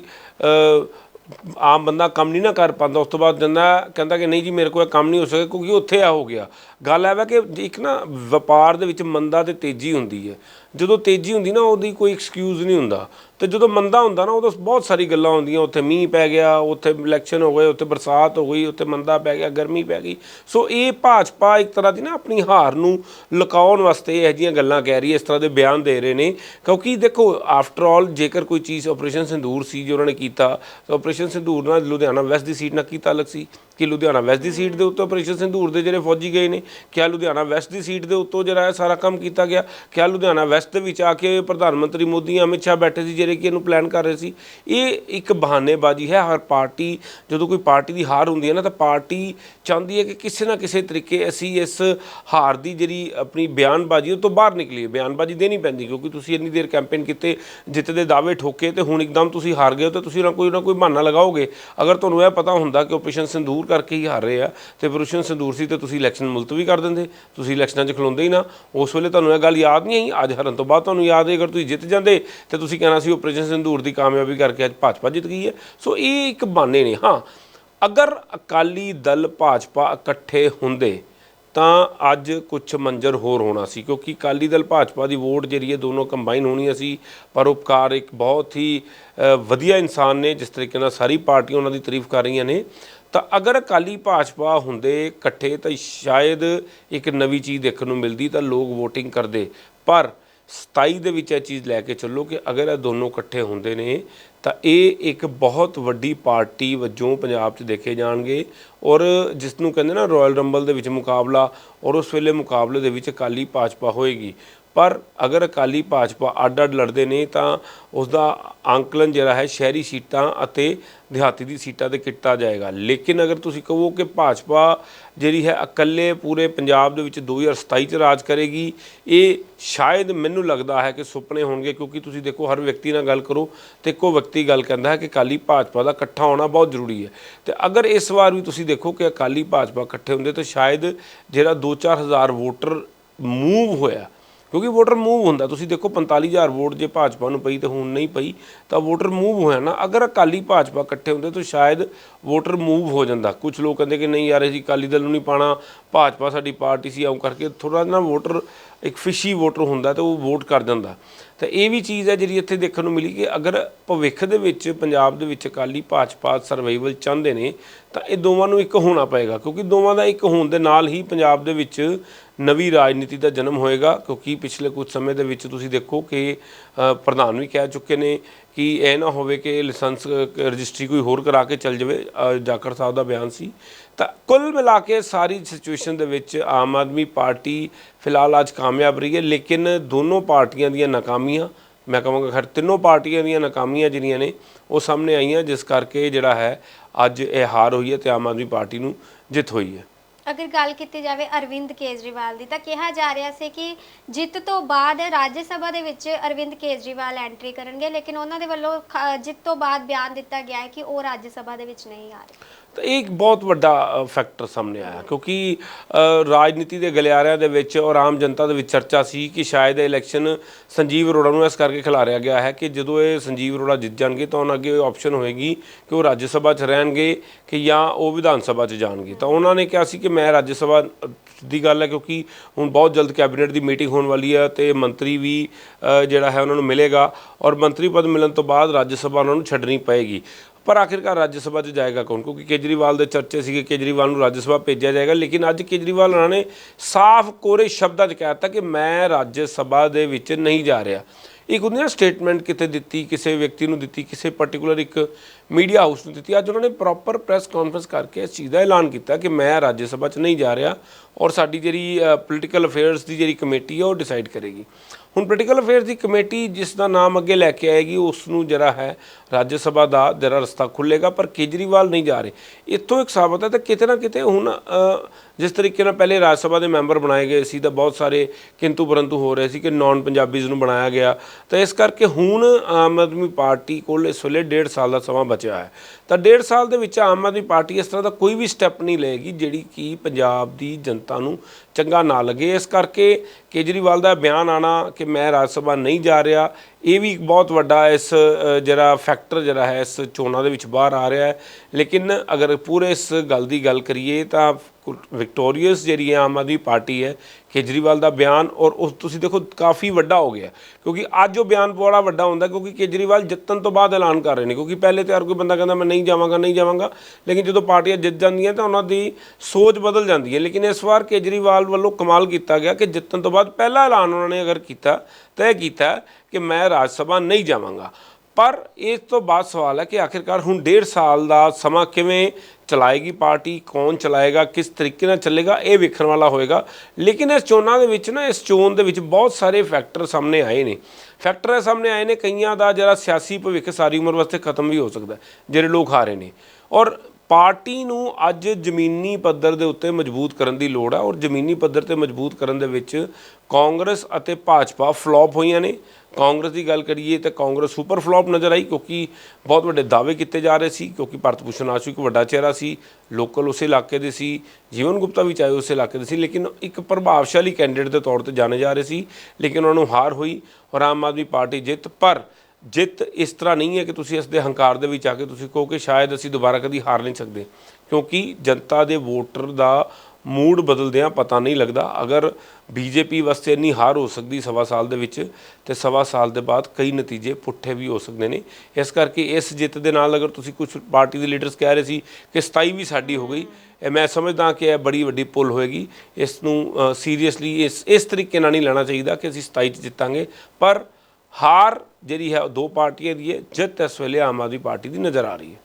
ਆਮ ਬੰਦਾ ਕੰਮ ਨਹੀਂ ਨਾ ਕਰ ਪਾਉਂਦਾ। ਉਸ ਤੋਂ ਬਾਅਦ ਜਾਂਦਾ ਕਹਿੰਦਾ ਕਿ ਨਹੀਂ ਜੀ, ਮੇਰੇ ਕੋਲ ਇਹ ਕੰਮ ਨਹੀਂ ਹੋ ਸਕਿਆ ਕਿਉਂਕਿ ਉੱਥੇ ਆ ਹੋ ਗਿਆ। ਗੱਲ ਇਹ ਵਾ ਕਿ ਇੱਕ ਨਾ ਵਪਾਰ ਦੇ ਵਿੱਚ ਮੰਦਾ ਤੇ ਤੇਜ਼ੀ ਹੁੰਦੀ ਹੈ। ਜਦੋਂ ਤੇਜ਼ੀ ਹੁੰਦੀ ਨਾ, ਉਹਦੀ ਕੋਈ ਐਕਸਕਿਊਜ਼ ਨਹੀਂ ਹੁੰਦਾ। ਤੇ ਜਦੋਂ ਮੰਦਾ ਹੁੰਦਾ ਨਾ, ਉਦੋਂ ਬਹੁਤ ਸਾਰੀ ਗੱਲਾਂ ਹੁੰਦੀਆਂ। ਉੱਥੇ ਮੀਂਹ ਪੈ ਗਿਆ, ਉੱਥੇ ਇਲੈਕਸ਼ਨ ਹੋ ਗਏ, ਉੱਥੇ ਬਰਸਾਤ ਹੋ ਗਈ, ਉੱਥੇ ਮੰਦਾ ਪੈ ਗਿਆ, ਗਰਮੀ ਪੈ ਗਈ। ਸੋ ਇਹ ਭਾਜਪਾ ਇੱਕ ਤਰ੍ਹਾਂ ਦੀ ਨਾ ਆਪਣੀ ਹਾਰ ਨੂੰ ਲੁਕਾਉਣ ਵਾਸਤੇ ਇਹ ਜਿਹੀਆਂ ਗੱਲਾਂ ਕਹਿ ਰਹੀ ਹੈ, ਇਸ ਤਰ੍ਹਾਂ ਦੇ ਬਿਆਨ ਦੇ ਰਹੇ ਨੇ। ਕਿਉਂਕਿ ਦੇਖੋ ਆਫਟਰ ਆਲ ਜੇਕਰ ਕੋਈ ਚੀਜ਼ ਆਪਰੇਸ਼ਨ ਸੰਧੂਰ ਸੀ ਜੋ ਉਹਨਾਂ ਨੇ ਕੀਤਾ, ਤਾਂ ਆਪਰੇਸ਼ਨ ਸਿੰਦੂਰ ਨਾਲ ਲੁਧਿਆਣਾ ਵੈਸਟ ਦੀ ਸੀਟ ਨਾਲ ਕੀਤਾ ਅਲੱਗ ਸੀ। ਕਿ ਲੁਧਿਆਣਾ ਵੈਸਟ ਦੀ ਸੀਟ ਦੇ ਉੱਤੇ ਆਪਰੇਸ਼ਨ ਸਿੰਦੂਰ ਦੇ ਜਿਹੜੇ ਫੌਜੀ ਗਏ ਨੇ, ਕਿਆ ਲੁਧਿਆਣਾ ਵੈਸਟ ਦੀ ਸੀਟ ਦੇ ਉੱਤੋਂ ਜਿਹੜਾ ਹੈ ਸਾਰਾ ਕੰਮ ਕੀਤਾ ਗਿਆ, ਕਿਆ ਲੁਧਿਆਣਾ ਵੈਸਟ ਦੇ ਵਿੱਚ ਆ ਕੇ ਪ੍ਰਧਾਨ ਮੰਤਰੀ ਮੋਦੀ, ਅਮਿਤ ਸ਼ਾਹ ਬੈਠੇ ਸੀ, ਜਿਹੜੇ ਕਿ ਇਹਨੂੰ ਪਲਾਨ ਕਰ ਰਹੇ ਸੀ। ਇਹ ਇੱਕ ਬਹਾਨੇਬਾਜ਼ੀ ਹੈ, ਹਰ ਪਾਰਟੀ, ਜਦੋਂ ਕੋਈ ਪਾਰਟੀ ਦੀ ਹਾਰ ਹੁੰਦੀ ਹੈ ਨਾ, ਤਾਂ ਪਾਰਟੀ ਚਾਹੁੰਦੀ ਹੈ ਕਿ ਕਿਸੇ ਨਾ ਕਿਸੇ ਤਰੀਕੇ ਅਸੀਂ ਇਸ ਹਾਰ ਦੀ ਜਿਹੜੀ ਆਪਣੀ ਬਿਆਨਬਾਜ਼ੀ, ਉਹ ਤੋਂ ਬਾਹਰ ਨਿਕਲੀਏ। ਬਿਆਨਬਾਜ਼ੀ ਦੇਣੀ ਪੈਂਦੀ, ਕਿਉਂਕਿ ਤੁਸੀਂ ਇੰਨੀ ਦੇਰ ਕੈਂਪੇਨ ਕੀਤੇ, ਜਿੱਤ ਦੇ ਦਾਅਵੇ ਠੋਕੇ, ਤੇ ਹੁਣ ਇੱਕਦਮ ਤੁਸੀਂ ਹਾਰ ਗਏ ਹੋ, ਤਾਂ ਤੁਸੀਂ ਨਾ ਕੋਈ ਨਾ ਕੋਈ ਬਹਾਨਾ ਲਗਾਓਗੇ। ਅਗਰ ਤੁਹਾਨੂੰ ਇਹ ਪਤਾ ਹੁੰਦਾ ਕਿ ਆਪਰੇਸ਼ਨ ਸਿੰਦੂਰ ਕਰਕੇ ਹੀ ਹਾਰ ਰਹੇ ਆ, ਤੇ ਆਪਰੇਸ਼ਨ ਸੰਦੂਰ ਸੀ, ਤੇ ਤੁਸੀਂ ਇਲੈਕਸ਼ਨ ਮੁਲਤਵੀ ਕਰ ਦਿੰਦੇ। ਤੁਸੀਂ ਇਲੈਕਸ਼ਨਾਂ 'ਚ ਖਲੋਂਦੇ ਹੀ ਨਾ। ਉਸ ਵੇਲੇ ਤੁਹਾਨੂੰ ਇਹ ਗੱਲ ਯਾਦ ਨਹੀਂ ਆਈ? ਅੱਜ ਹਰਨ ਤੋਂ ਬਾਅਦ ਤੁਹਾਨੂੰ ਯਾਦ ਹੈ, ਅਗਰ ਤੁਸੀਂ ਜਿੱਤ ਜਾਂਦੇ, ਤੇ ਤੁਸੀਂ ਕਹਿਣਾ ਸੀ ਆਪਰੇਸ਼ਨ ਸਿੰਦੂਰ ਦੀ ਕਾਮਯਾਬੀ ਕਰਕੇ ਅੱਜ ਭਾਜਪਾ ਜਿੱਤ ਗਈ ਹੈ। ਸੋ ਇਹ ਇੱਕ ਬਾਨੇ ਨੇ, ਹਾਂ। ਅਗਰ ਅਕਾਲੀ ਦਲ ਭਾਜਪਾ ਇਕੱਠੇ ਹੁੰਦੇ, ਤਾਂ ਅੱਜ ਕੁਝ ਮੰਜ਼ਰ ਹੋਰ ਹੋਣਾ ਸੀ, ਕਿਉਂਕਿ ਅਕਾਲੀ ਦਲ ਭਾਜਪਾ ਦੀ ਵੋਟ ਜਿਹੜੀ ਹੈ, ਦੋਨੋਂ ਕੰਬਾਈਨ ਹੋਣੀਆਂ ਸੀ। ਪਰ ਉਪਕਾਰ ਇੱਕ ਬਹੁਤ ਹੀ ਵਧੀਆ ਇਨਸਾਨ ਨੇ, ਜਿਸ ਤਰੀਕੇ ਨਾਲ ਸਾਰੀ ਪਾਰਟੀਆਂ ਉਹਨਾਂ ਦੀ ਤਾਰੀਫ ਕਰ ਰਹੀਆਂ ਨੇ। ਤਾਂ ਅਗਰ ਅਕਾਲੀ ਭਾਜਪਾ ਹੁੰਦੇ ਇਕੱਠੇ, ਤਾਂ ਸ਼ਾਇਦ ਇੱਕ ਨਵੀਂ ਚੀਜ਼ ਦੇਖਣ ਨੂੰ ਮਿਲਦੀ, ਤਾਂ ਲੋਕ VOTING ਕਰਦੇ। ਪਰ 27 ਦੇ ਵਿੱਚ ਇਹ ਚੀਜ਼ ਲੈ ਕੇ ਚੱਲੋ ਕਿ ਅਗਰ ਇਹ ਦੋਨੋਂ ਇਕੱਠੇ ਹੁੰਦੇ ਨੇ, ਤਾਂ ਇਹ ਇੱਕ ਬਹੁਤ ਵੱਡੀ ਪਾਰਟੀ ਵਜੋਂ ਪੰਜਾਬ 'ਚ ਦੇਖੇ ਜਾਣਗੇ ਔਰ ਜਿਸ ਨੂੰ ਕਹਿੰਦੇ ਨਾ ਰਾਇਲ ਰੰਬਲ ਦੇ ਵਿੱਚ ਮੁਕਾਬਲਾ ਔਰ ਉਸ ਵੇਲੇ ਮੁਕਾਬਲੇ ਦੇ ਵਿੱਚ ਅਕਾਲੀ ਭਾਜਪਾ ਹੋਏਗੀ। ਪਰ ਅਗਰ ਅਕਾਲੀ ਭਾਜਪਾ ਅੱਡ-ਅੱਡ ਲੜਦੇ ਨੇ ਤਾਂ ਉਸ ਦਾ ਅੰਕਲਨ ਜਿਹੜਾ ਹੈ ਸ਼ਹਿਰੀ ਸੀਟਾਂ ਅਤੇ ਦਿਹਾਤੀ ਦੀ ਸੀਟਾਂ ਤੇ ਕੀਤਾ ਜਾਏਗਾ। ਲੇਕਿਨ ਅਗਰ ਤੁਸੀਂ ਕਹੋ ਕਿ ਭਾਜਪਾ ਜਿਹੜੀ ਹੈ ਇਕੱਲੇ ਪੂਰੇ ਪੰਜਾਬ ਦੇ ਵਿੱਚ 2027 ਚ ਰਾਜ ਕਰੇਗੀ, ਇਹ ਸ਼ਾਇਦ ਮੈਨੂੰ ਲੱਗਦਾ ਹੈ ਕਿ ਸੁਪਨੇ ਹੋਣਗੇ ਕਿਉਂਕਿ ਤੁਸੀਂ ਦੇਖੋ ਹਰ ਵਿਅਕਤੀ ਨਾਲ ਗੱਲ ਕਰੋ ਤੇ ਇੱਕੋ ਵਿਅਕਤੀ ਗੱਲ ਕਹਿੰਦਾ ਹੈ ਕਿ ਅਕਾਲੀ ਭਾਜਪਾ ਦਾ ਇਕੱਠਾ ਹੋਣਾ ਬਹੁਤ ਜ਼ਰੂਰੀ ਹੈ। ਤੇ ਅਗਰ ਇਸ ਵਾਰ ਵੀ ਤੁਸੀਂ ਦੇਖੋ ਕਿ ਅਕਾਲੀ ਭਾਜਪਾ ਇਕੱਠੇ ਹੁੰਦੇ ਤਾਂ ਸ਼ਾਇਦ ਜਿਹੜਾ 2-4 ਹਜ਼ਾਰ ਵੋਟਰ ਮੂਵ ਹੋਇਆ ਕਿਉਂਕਿ ਵੋਟਰ ਮੂਵ ਹੁੰਦਾ। ਤੁਸੀਂ ਦੇਖੋ 45000 ਵੋਟ ਜੇ ਭਾਜਪਾ ਨੂੰ ਪਈ ਤੇ ਹੁਣ ਨਹੀਂ ਪਈ, ਤਾਂ ਵੋਟਰ ਮੂਵ ਹੋਇਆ ਨਾ। ਅਗਰ ਅਕਾਲੀ ਭਾਜਪਾ ਇਕੱਠੇ ਹੁੰਦੇ ਤਾਂ ਸ਼ਾਇਦ ਵੋਟਰ ਮੂਵ ਹੋ ਜਾਂਦਾ। ਕੁਝ ਲੋਕ ਕਹਿੰਦੇ ਕਿ ਨਹੀਂ ਯਾਰ ਅਸੀਂ ਅਕਾਲੀ ਦਲ ਨੂੰ ਨਹੀਂ ਪਾਣਾ ਭਾਜਪਾ ਸਾਡੀ ਪਾਰਟੀ ਸੀ, ਆਉਂ ਕਰਕੇ ਥੋੜਾ ਨਾ ਵੋਟਰ, ਇੱਕ ਫਿਸ਼ੀ ਵੋਟਰ ਹੁੰਦਾ ਤੇ ਉਹ ਵੋਟ ਕਰ ਜਾਂਦਾ। ਤਾਂ ਇਹ ਵੀ ਚੀਜ਼ ਹੈ ਜਿਹੜੀ ਇੱਥੇ ਦੇਖਣ ਨੂੰ ਮਿਲੀ ਕਿ ਅਗਰ ਭਵਿੱਖ ਦੇ ਵਿੱਚ, ਪੰਜਾਬ ਦੇ ਵਿੱਚ ਅਕਾਲੀ ਭਾਜਪਾ ਸਰਵਾਈਵਲ ਚਾਹੁੰਦੇ ਨੇ, ਤਾਂ ਇਹ ਦੋਵਾਂ ਨੂੰ ਇੱਕ ਹੋਣਾ ਪਏਗਾ, ਕਿਉਂਕਿ ਦੋਵਾਂ ਦਾ ਇੱਕ ਹੋਣ ਦੇ ਨਾਲ ਹੀ ਪੰਜਾਬ ਦੇ ਵਿੱਚ ਨਵੀਂ ਰਾਜਨੀਤੀ ਦਾ ਜਨਮ ਹੋਏਗਾ, ਕਿਉਂਕਿ ਪਿਛਲੇ ਕੁਝ ਸਮੇਂ ਦੇ ਵਿੱਚ ਤੁਸੀਂ ਦੇਖੋ ਕਿ ਪ੍ਰਧਾਨ ਵੀ ਕਹਿ ਚੁੱਕੇ ਨੇ ਕਿ ਇਹ ਨਾ ਹੋਵੇ ਕਿ ਲਾਇਸੈਂਸ ਰਜਿਸਟਰੀ ਕੋਈ ਹੋਰ ਕਰਾ ਕੇ ਚੱਲ ਜਾਵੇ। ਅ, ਜਾਖੜ ਸਾਹਿਬ ਦਾ ਬਿਆਨ ਸੀ। ਤਾਂ ਕੁੱਲ ਮਿਲਾ ਕੇ ਸਾਰੀ ਸਿਚੁਏਸ਼ਨ ਦੇ ਵਿੱਚ ਆਮ ਆਦਮੀ ਪਾਰਟੀ ਫਿਲਹਾਲ ਅੱਜ ਕਾਮਯਾਬ ਰਹੀ ਹੈ ਲੇਕਿਨ ਦੋਨੋਂ ਪਾਰਟੀਆਂ ਦੀਆਂ ਨਾਕਾਮੀਆਂ ਮੈਂ ਕਹਾਂਗਾ ਖੈਰ ਤਿੰਨੋਂ ਪਾਰਟੀਆਂ ਦੀਆਂ ਨਾਕਾਮੀਆਂ ਜਿਹੜੀਆਂ ਨੇ ਉਹ ਸਾਹਮਣੇ ਆਈਆਂ ਜਿਸ ਕਰਕੇ ਜਿਹੜਾ ਹੈ ਅੱਜ ਇਹ ਹਾਰ ਹੋਈ ਹੈ ਤੇ ਆਮ ਆਦਮੀ ਪਾਰਟੀ ਨੂੰ ਜਿੱਤ ਹੋਈ ਹੈ। ਅਗਰ ਗੱਲ ਕੀਤੀ ਜਾਵੇ ਅਰਵਿੰਦ ਕੇਜਰੀਵਾਲ ਦੀ ਤਾਂ ਕਿਹਾ ਜਾ ਰਿਹਾ ਸੀ ਕਿ ਜਿੱਤ ਤੋਂ ਬਾਅਦ ਰਾਜ ਸਭਾ ਦੇ ਵਿੱਚ ਅਰਵਿੰਦ ਕੇਜਰੀਵਾਲ ਐਂਟਰੀ ਕਰਨਗੇ, ਲੇਕਿਨ ਉਹਨਾਂ ਦੇ ਵੱਲੋਂ ਖ- ਜਿੱਤ ਤੋਂ ਬਾਅਦ ਬਿਆਨ ਦਿੱਤਾ ਗਿਆ ਹੈ ਕਿ ਉਹ ਰਾਜ ਸਭਾ ਦੇ ਵਿੱਚ ਨਹੀਂ ਆ ਰਹੇ। ਤਾਂ ਇਹ ਇੱਕ ਬਹੁਤ ਵੱਡਾ ਫੈਕਟਰ ਸਾਹਮਣੇ ਆਇਆ। ਕਿਉਂਕਿ ਰਾਜਨੀਤੀ ਦੇ ਗਲਿਆਰਿਆਂ ਦੇ ਵਿੱਚ ਔਰ ਆਮ ਜਨਤਾ ਦੇ ਵਿੱਚ ਚਰਚਾ ਸੀ ਕਿ ਸ਼ਾਇਦ ਇਹ ਇਲੈਕਸ਼ਨ ਸੰਜੀਵ ਅਰੋੜਾ ਨੂੰ ਇਸ ਕਰਕੇ ਖਿਲਾਰਿਆ ਗਿਆ ਹੈ ਕਿ ਜਦੋਂ ਇਹ ਸੰਜੀਵ ਅਰੋੜਾ ਜਿੱਤ ਜਾਣਗੇ ਤਾਂ ਉਹਨਾਂ ਅੱਗੇ ਇਹ ਆਪਸ਼ਨ ਹੋਏਗੀ ਕਿ ਉਹ ਰਾਜ ਸਭਾ 'ਚ ਰਹਿਣਗੇ ਕਿ ਜਾਂ ਉਹ ਵਿਧਾਨ ਸਭਾ 'ਚ ਜਾਣਗੇ। ਤਾਂ ਉਹਨਾਂ ਨੇ ਕਿਹਾ ਸੀ ਕਿ ਮੈਂ ਰਾਜ ਸਭਾ ਦੀ ਗੱਲ ਹੈ ਕਿਉਂਕਿ ਹੁਣ ਬਹੁਤ ਜਲਦ ਕੈਬਨਿਟ ਦੀ ਮੀਟਿੰਗ ਹੋਣ ਵਾਲੀ ਹੈ ਤੇ ਮੰਤਰੀ ਵੀ ਜਿਹੜਾ ਹੈ ਉਹਨਾਂ ਨੂੰ ਮਿਲੇਗਾ ਔਰ ਮੰਤਰੀ ਪਦ ਮਿਲਣ ਤੋਂ ਬਾਅਦ ਰਾਜ ਸਭਾ ਉਹਨਾਂ ਨੂੰ ਛੱਡਣੀ ਪਏਗੀ। ਪਰ ਆਖਿਰਕਾਰ ਰਾਜ ਸਭਾ 'ਚ ਜਾਏਗਾ ਕੌਣ? ਕਿਉਂਕਿ ਕੇਜਰੀਵਾਲ ਦੇ ਚਰਚੇ ਸੀਗੇ, ਕੇਜਰੀਵਾਲ ਨੂੰ ਰਾਜ ਸਭਾ ਭੇਜਿਆ ਜਾਏਗਾ। ਲੇਕਿਨ ਅੱਜ ਕੇਜਰੀਵਾਲ ਉਹਨਾਂ ਨੇ ਸਾਫ਼ ਕੋਰੇ ਸ਼ਬਦਾਂ 'ਚ ਕਹਿ ਦਿੱਤਾ ਕਿ ਮੈਂ ਰਾਜ ਸਭਾ ਦੇ ਵਿੱਚ ਨਹੀਂ ਜਾ ਰਿਹਾ। ਇੱਕ ਹੁੰਦੀ ਨਾ ਸਟੇਟਮੈਂਟ ਕਿਤੇ ਦਿੱਤੀ, ਕਿਸੇ ਵਿਅਕਤੀ ਨੂੰ ਦਿੱਤੀ, ਕਿਸੇ ਪਾਰਟਿਕੂਲਰ ਇੱਕ ਮੀਡੀਆ ਹਾਊਸ ਨੂੰ ਦਿੱਤੀ। ਅੱਜ ਉਹਨਾਂ ਨੇ ਪ੍ਰੋਪਰ ਪ੍ਰੈਸ ਕਾਨਫਰੰਸ ਕਰਕੇ ਇਸ ਚੀਜ਼ ਦਾ ਐਲਾਨ ਕੀਤਾ ਕਿ ਮੈਂ ਰਾਜ ਸਭਾ 'ਚ ਨਹੀਂ ਜਾ ਰਿਹਾ ਔਰ ਸਾਡੀ ਜਿਹੜੀ ਪੋਲੀਟੀਕਲ ਅਫੇਅਰਸ ਦੀ ਜਿਹੜੀ ਕਮੇਟੀ ਹੈ ਉਹ ਡਿਸਾਈਡ ਕਰੇਗੀ। ਹੁਣ ਪੋਲੀਟੀਕਲ ਅਫੇਅਰਸ ਦੀ ਕਮੇਟੀ ਜਿਸ ਦਾ ਨਾਮ ਅੱਗੇ ਲੈ ਕੇ ਆਏਗੀ ਉਸ ਨੂੰ ਜਿਹੜਾ ਹੈ ਰਾਜ ਸਭਾ ਦਾ ਜਿਹੜਾ ਰਸਤਾ ਖੁੱਲੇਗਾ ਪਰ ਕੇਜਰੀਵਾਲ ਨਹੀਂ ਜਾ ਰਹੇ। ਇੱਥੋਂ ਇੱਕ ਸਾਬਤ ਹੈ ਤਾਂ ਕਿਤੇ ਨਾ ਕਿਤੇ ਹੁਣ ਜਿਸ ਤਰੀਕੇ ਨਾਲ ਪਹਿਲੇ ਰਾਜ ਸਭਾ ਦੇ ਮੈਂਬਰ ਬਣਾਏ ਗਏ ਸੀ ਤਾਂ ਬਹੁਤ ਸਾਰੇ ਕਿੰਤੂ ਪਰੰਤੂ ਹੋ ਰਹੇ ਸੀ ਕਿ ਨਾਨ ਪੰਜਾਬੀਜ਼ ਨੂੰ ਬਣਾਇਆ ਗਿਆ। ਤਾਂ ਇਸ ਕਰਕੇ ਹੁਣ ਆਮ ਆਦਮੀ ਪਾਰਟੀ ਕੋਲ ਇਸ ਵੇਲੇ ਡੇਢ ਸਾਲ ਦਾ ਸਮਾਂ ਬਚਿਆ ਹੈ। ਤਾਂ ਡੇਢ ਸਾਲ ਦੇ ਵਿੱਚ ਆਮ ਆਦਮੀ ਪਾਰਟੀ ਇਸ ਤਰ੍ਹਾਂ ਦਾ ਕੋਈ ਵੀ ਸਟੈਪ ਨਹੀਂ ਲਏਗੀ ਜਿਹੜੀ ਕਿ ਪੰਜਾਬ ਦੀ ਜਨਤਾ ਨੂੰ ਚੰਗਾ ਨਾ ਲੱਗੇ। ਇਸ ਕਰਕੇ ਕੇਜਰੀਵਾਲ ਦਾ ਬਿਆਨ ਆਣਾ ਕਿ ਮੈਂ ਰਾਜ ਸਭਾ ਨਹੀਂ ਜਾ ਰਿਹਾ, ਇਹ ਵੀ ਇੱਕ ਬਹੁਤ ਵੱਡਾ ਇਸ ਜਿਹੜਾ ਫੈਕਟਰ ਜਿਹੜਾ ਹੈ, ਇਸ ਚੋਣਾਂ ਦੇ ਵਿੱਚ ਬਾਹਰ ਆ ਰਿਹਾ ਹੈ। ਲੇਕਿਨ ਅਗਰ ਪੂਰੇ ਇਸ ਗੱਲ ਦੀ ਗੱਲ ਕਰੀਏ ਤਾਂ ਵਿਕਟੋਰੀਅਸ ਜਿਹੜੀ ਹੈ ਆਮ ਆਦਮੀ ਪਾਰਟੀ ਹੈ, ਕੇਜਰੀਵਾਲ ਦਾ ਬਿਆਨ ਔਰ ਉਸ, ਤੁਸੀਂ ਦੇਖੋ ਕਾਫੀ ਵੱਡਾ ਹੋ ਗਿਆ। ਕਿਉਂਕਿ ਅੱਜ ਉਹ ਬਿਆਨ ਬੜਾ ਵੱਡਾ ਹੁੰਦਾ ਕਿਉਂਕਿ ਕੇਜਰੀਵਾਲ ਜਿੱਤਣ ਤੋਂ ਬਾਅਦ ਐਲਾਨ ਕਰ ਰਹੇ ਨੇ। ਕਿਉਂਕਿ ਪਹਿਲੇ ਤੇ ਹਰ ਕੋਈ ਬੰਦਾ ਕਹਿੰਦਾ ਮੈਂ ਨਹੀਂ ਜਾਵਾਂਗਾ ਨਹੀਂ ਜਾਵਾਂਗਾ। ਲੇਕਿਨ ਜਦੋਂ ਪਾਰਟੀਆਂ ਜਿੱਤ ਜਾਂਦੀਆਂ ਤਾਂ ਉਹਨਾਂ ਦੀ ਸੋਚ ਬਦਲ ਜਾਂਦੀ ਹੈ। ਲੇਕਿਨ ਇਸ ਵਾਰ ਕੇਜਰੀਵਾਲ ਵੱਲੋਂ ਕਮਾਲ ਕੀਤਾ ਗਿਆ ਕਿ ਜਿੱਤਣ ਤੋਂ ਬਾਅਦ ਪਹਿਲਾ ਐਲਾਨ ਉਹਨਾਂ ਨੇ ਅਗਰ ਕੀਤਾ ਤਾਂ ਇਹ ਕੀਤਾ ਕਿ ਮੈਂ ਰਾਜ ਸਭਾ ਨਹੀਂ ਜਾਵਾਂਗਾ। ਪਰ ਇਸ ਤੋਂ ਬਾਅਦ ਸਵਾਲ ਹੈ ਕਿ ਆਖਿਰਕਾਰ ਹੁਣ ਡੇਢ ਸਾਲ ਦਾ ਸਮਾਂ ਕਿਵੇਂ ਚਲਾਏਗੀ ਪਾਰਟੀ, ਕੌਣ ਚਲਾਏਗਾ, ਕਿਸ ਤਰੀਕੇ ਨਾਲ ਚੱਲੇਗਾ, ਇਹ ਵੇਖਣ ਵਾਲਾ ਹੋਏਗਾ। ਲੇਕਿਨ ਇਸ ਚੋਣਾਂ ਦੇ ਵਿੱਚ ਨਾ, ਇਸ ਚੋਣ ਦੇ ਵਿੱਚ ਬਹੁਤ ਸਾਰੇ ਫੈਕਟਰ ਸਾਹਮਣੇ ਆਏ ਨੇ। ਫੈਕਟਰ ਇਹ ਸਾਹਮਣੇ ਆਏ ਨੇ ਕਈਆਂ ਦਾ ਜਿਹੜਾ ਸਿਆਸੀ ਭਵਿੱਖ ਸਾਰੀ ਉਮਰ ਵਾਸਤੇ ਖਤਮ ਵੀ ਹੋ ਸਕਦਾ ਜਿਹੜੇ ਲੋਕ ਹਾਰੇ ਨੇ। ਔਰ ਪਾਰਟੀ ਨੂੰ ਅੱਜ ਜ਼ਮੀਨੀ ਪੱਧਰ ਦੇ ਉੱਤੇ ਮਜ਼ਬੂਤ ਕਰਨ ਦੀ ਲੋੜ ਹੈ ਔਰ ਜ਼ਮੀਨੀ ਪੱਧਰ ਤੇ ਮਜ਼ਬੂਤ ਕਰਨ ਦੇ ਵਿੱਚ ਕਾਂਗਰਸ ਅਤੇ ਭਾਜਪਾ ਫਲॉप ਹੋਈਆਂ ਨੇ। ਕਾਂਗਰਸ ਦੀ ਗੱਲ ਕਰੀਏ ਤਾਂ ਕਾਂਗਰਸ ਸੁਪਰ ਫਲॉप ਨਜ਼ਰ ਆਈ ਕਿਉਂਕਿ ਬਹੁਤ ਵੱਡੇ ਦਾਅਵੇ ਕੀਤੇ ਜਾ ਰਹੇ ਸੀ ਕਿਉਂਕਿ ਭਾਰਤ ਭੂਸ਼ਣ ਆਸ਼ੂ ਇੱਕ ਵੱਡਾ ਚਿਹਰਾ ਸੀ, ਲੋਕਲ ਉਸੇ ਇਲਾਕੇ ਦੇ ਸੀ, ਜੀਵਨ ਗੁਪਤਾ ਵੀ ਚਾਹੇ ਉਸੇ ਇਲਾਕੇ ਦੇ ਸੀ, ਲੇਕਿਨ ਇੱਕ ਪ੍ਰਭਾਵਸ਼ਾਲੀ ਕੈਂਡੀਡੇਟ ਦੇ ਤੌਰ ਤੇ ਜਾਣੇ ਜਾ ਰਹੇ ਸੀ, ਲੇਕਿਨ ਉਹਨਾਂ ਨੂੰ ਹਾਰ ਹੋਈ ਔਰ ਆਮ ਆਦਮੀ ਪਾਰਟੀ ਜਿੱਤ, ਪਰ ਜਿੱਤ ਇਸ ਤਰ੍ਹਾਂ ਨਹੀਂ ਹੈ ਕਿ ਤੁਸੀਂ ਇਸ ਦੇ ਹੰਕਾਰ ਦੇ ਵਿੱਚ ਆ ਕੇ ਤੁਸੀਂ ਕਹੋ ਕਿ ਸ਼ਾਇਦ ਅਸੀਂ ਦੁਬਾਰਾ ਕਦੀ ਹਾਰ ਨਹੀਂ ਸਕਦੇ। ਕਿਉਂਕਿ ਜਨਤਾ ਦੇ ਵੋਟਰ ਦਾ ਮੂਡ ਬਦਲਦਿਆਂ ਪਤਾ ਨਹੀਂ ਲੱਗਦਾ। ਅਗਰ ਬੀਜੇਪੀ ਵਾਸਤੇ ਇੰਨੀ ਹਾਰ ਹੋ ਸਕਦੀ ਸਵਾ ਸਾਲ ਦੇ ਵਿੱਚ, ਤੇ ਸਵਾ ਸਾਲ ਦੇ ਬਾਅਦ ਕਈ ਨਤੀਜੇ ਪੁੱਠੇ ਵੀ ਹੋ ਸਕਦੇ ਨੇ। ਇਸ ਕਰਕੇ ਇਸ ਜਿੱਤ ਦੇ ਨਾਲ ਅਗਰ ਤੁਸੀਂ ਕੁਝ ਪਾਰਟੀ ਦੇ ਲੀਡਰਸ ਕਹਿ ਰਹੇ ਸੀ ਕਿ 27 ਵੀ ਸਾਡੀ ਹੋ ਗਈ, ਇਹ ਮੈਂ ਸਮਝਦਾ ਕਿ ਇਹ ਬੜੀ ਵੱਡੀ ਪੁੱਲ ਹੋਏਗੀ। ਇਸ ਨੂੰ ਸੀਰੀਅਸਲੀ ਇਸ ਇਸ ਤਰੀਕੇ ਨਾਲ ਨਹੀਂ ਲੈਣਾ ਚਾਹੀਦਾ ਕਿ ਅਸੀਂ 27 ਚ ਜਿੱਤਾਂਗੇ। ਪਰ ਹਾਰ ਜਿਹੜੀ ਹੈ ਉਹ ਦੋ ਪਾਰਟੀਆਂ ਦੀ ਹੈ ਜਿੱਤ ਇਸ ਵੇਲੇ ਆਮ ਆਦਮੀ ਪਾਰਟੀ ਦੀ ਨਜ਼ਰ ਆ ਰਹੀ ਹੈ।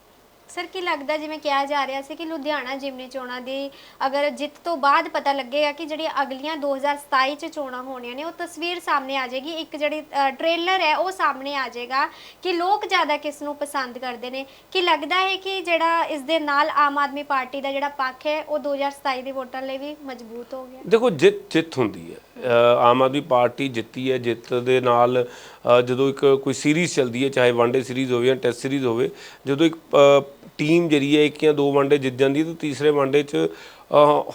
ਸਰ ਕੀ ਲੱਗਦਾ ਜਿਵੇਂ ਕਿਹਾ ਜਾ ਰਿਹਾ ਸੀ ਕਿ ਲੁਧਿਆਣਾ ਜਿਮਨੀ ਚੋਣਾਂ ਦੀ ਅਗਰ ਜਿੱਤ ਤੋਂ ਬਾਅਦ ਪਤਾ ਲੱਗੇਗਾ ਕਿ ਜਿਹੜੀਆਂ ਅਗਲੀਆਂ 2027 ਚ ਚੋਣਾਂ ਹੋਣੀਆਂ ਨੇ ਉਹ ਤਸਵੀਰ ਸਾਹਮਣੇ ਆ ਜਾਏਗੀ। ਇੱਕ ਜਿਹੜੀ ਟ੍ਰੇਲਰ ਹੈ ਉਹ ਸਾਹਮਣੇ ਆ ਜਾਏਗਾ ਕਿ ਲੋਕ ਜ਼ਿਆਦਾ ਕਿਸ ਨੂੰ ਪਸੰਦ ਕਰਦੇ ਨੇ। ਕੀ ਲੱਗਦਾ ਹੈ ਕਿ ਜਿਹੜਾ ਇਸ ਦੇ ਨਾਲ ਆਮ ਆਦਮੀ ਪਾਰਟੀ ਦਾ ਜਿਹੜਾ ਪੱਖ ਹੈ ਉਹ 2027 ਦੇ ਵੋਟਾਂ ਲਈ ਵੀ ਮਜ਼ਬੂਤ ਹੋ ਗਿਆ? ਦੇਖੋ ਜਿੱਤ ਜਿੱਤ ਹੁੰਦੀ ਹੈ। ਆਮ ਆਦਮੀ ਪਾਰਟੀ ਜਿੱਤੀ ਹੈ, ਜਿੱਤ ਦੇ ਨਾਲ ਜਦੋਂ ਇੱਕ ਕੋਈ ਸੀਰੀਜ਼ ਚੱਲਦੀ ਹੈ, ਚਾਹੇ ਵਨਡੇ ਸੀਰੀਜ਼ ਹੋਵੇ ਜਾਂ ਟੈਸਟ ਸੀਰੀਜ਼ ਹੋਵੇ, ਜਦੋਂ ਇੱਕ ਟੀਮ ਜਿਹੜੀ ਹੈ, ਇੱਕ ਜਾਂ ਦੋ ਵਨਡੇ ਜਿੱਤ ਜਾਂਦੀ ਹੈ, ਤਾਂ ਤੀਸਰੇ ਵਨਡੇ 'ਚ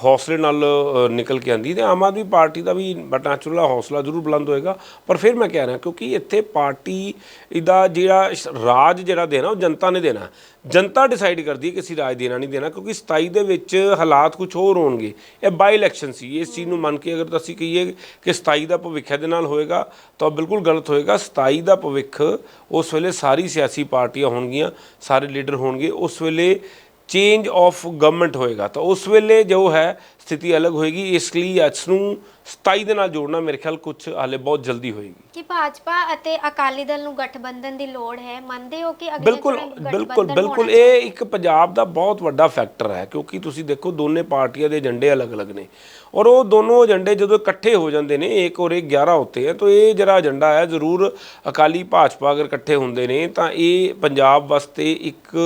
ਹੌਸਲੇ ਨਾਲ ਨਿਕਲ ਕੇ ਆਂਦੀ ਤੇ ਆਮ ਆਦਮੀ ਪਾਰਟੀ ਦਾ ਵੀ ਨੈਚੁਰਲ ਹੌਸਲਾ ਜ਼ਰੂਰ ਬੁਲੰਦ ਹੋਏਗਾ। ਪਰ ਫਿਰ ਮੈਂ ਕਹਿ ਰਿਹਾ, ਕਿਉਂਕਿ ਇੱਥੇ ਪਾਰਟੀ ਦਾ ਜਿਹੜਾ ਰਾਜ ਜਿਹੜਾ ਦੇਣਾ, ਉਹ ਜਨਤਾ ਨੇ ਦੇਣਾ। ਜਨਤਾ ਡਿਸਾਈਡ ਕਰਦੀ ਹੈ ਕਿ ਅਸੀਂ ਰਾਜ ਦੇਣਾ, ਨਹੀਂ ਦੇਣਾ, ਕਿਉਂਕਿ 27 ਦੇ ਵਿੱਚ ਹਾਲਾਤ ਕੁਝ ਹੋਰ ਹੋਣਗੇ। ਇਹ ਬਾਈ ਇਲੈਕਸ਼ਨ ਸੀ। ਇਸ ਚੀਜ਼ ਨੂੰ ਮੰਨ ਕੇ ਅਗਰ ਅਸੀਂ ਕਹੀਏ ਕਿ 27 ਦਾ ਭਵਿੱਖ ਦੇ ਨਾਲ ਹੋਏਗਾ, ਤਾਂ ਬਿਲਕੁਲ ਗਲਤ ਹੋਏਗਾ। 27 ਦਾ ਭਵਿੱਖ ਉਸ ਵੇਲੇ ਸਾਰੀ ਸਿਆਸੀ ਪਾਰਟੀਆਂ ਹੋਣਗੀਆਂ, ਸਾਰੇ ਲੀਡਰ ਹੋਣਗੇ। ਉਸ ਵੇਲੇ ਚੇਂਜ ਆਫ ਗਵਰਨਮੈਂਟ ਹੋਏਗਾ ਤਾਂ ਉਸ ਵੇਲੇ ਜੋ ਹੈ ਸਥਿਤੀ ਅਲੱਗ ਹੋਏਗੀ ਇਸ ਲਈ ਇਸ ਨੂੰ 27 ਦੇ ਨਾਲ ਜੋੜਨਾ ਮੇਰੇ ਖਿਆਲ ਕੁਝ ਹਾਲੇ ਬਹੁਤ ਜਲਦੀ ਹੋਏਗੀ। ਕਿ ਭਾਜਪਾ ਅਤੇ ਅਕਾਲੀ ਦਲ ਨੂੰ ਗਠਬੰਧਨ ਦੀ ਲੋੜ ਹੈ? ਮੰਨਦੇ ਹੋ ਕਿ ਅਗਲੇ ਬਿਲਕੁਲ ਬਿਲਕੁਲ ਬਿਲਕੁਲ ਇਹ ਇੱਕ ਪੰਜਾਬ ਦਾ ਬਹੁਤ ਵੱਡਾ ਫੈਕਟਰ ਹੈ ਕਿਉਂਕਿ ਤੁਸੀਂ ਦੇਖੋ ਦੋਨੇ ਪਾਰਟੀਆਂ ਦੇ ਏਜੰਡੇ ਅਲੱਗ-ਅਲੱਗ ਨੇ। ਔਰ ਉਹ ਦੋਨੋਂ ਏਜੰਡੇ ਜਦੋਂ ਇਕੱਠੇ ਹੋ ਜਾਂਦੇ ਨੇ ਇੱਕ ਔਰ ਇੱਕ 11 ਹੁੰਦੇ ਹੈ ਤਾਂ ਇਹ ਜਿਹੜਾ ਏਜੰਡਾ ਹੈ ਜ਼ਰੂਰ ਅਕਾਲੀ ਭਾਜਪਾ ਅਗਰ ਇਕੱਠੇ ਹੁੰਦੇ ਨੇ ਤਾਂ ਇਹ ਪੰਜਾਬ ਵਾਸਤੇ ਇੱਕ